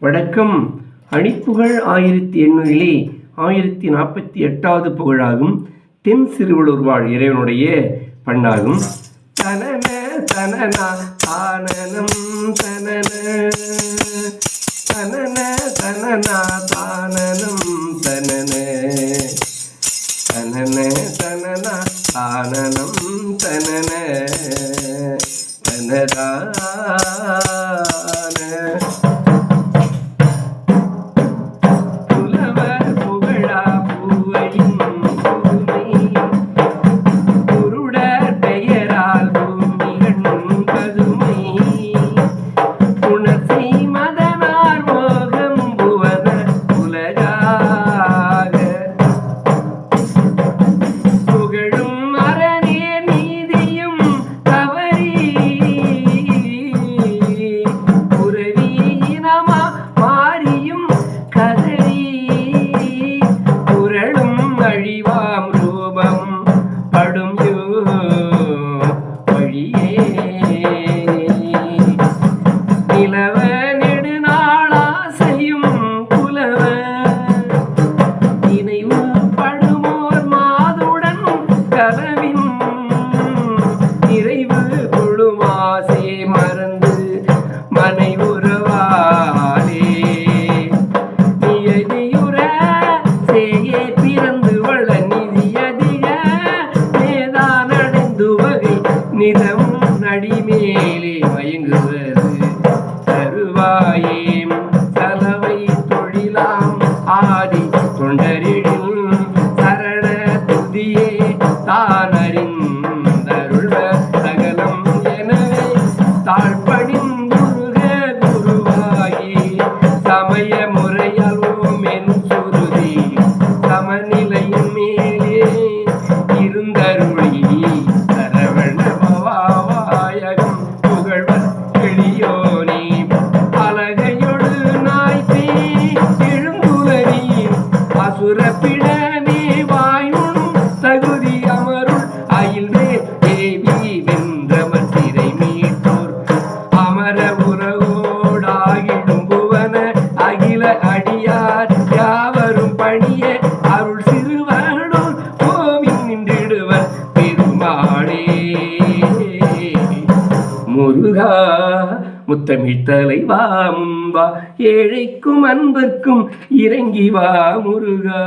வடக்கம் அணிப்புகழ் ஆயிரத்தி எண்ணூறிலே ஆயிரத்தி நாற்பத்தி எட்டாவது புகழாகும். தென் சிறுவலூர் வாழ் இறைவனுடைய பண்ணாகும். தனன தனனா தானனம் தனன. தனன தனனா தானனம் தனன. தனன தனனா தானனம் தனன. தானறிந்தருள்வ சகலம். எனவே தாழ்படிந்துருக குருவாகி சமய முறையல்வோம் என் சுருதி. சமநிலையின் மேலே இருந்தருளி சரவண பவாயகம் புகழ்வர் எளியோனே அழகையொடு நாய்த்தே எழுந்துலரி அசுரப்பிடமே முருகா முத்தமிழ் தலைவா முன்பா ஏழைக்கும் அன்பர்க்கும் இறங்கி வா முருகா.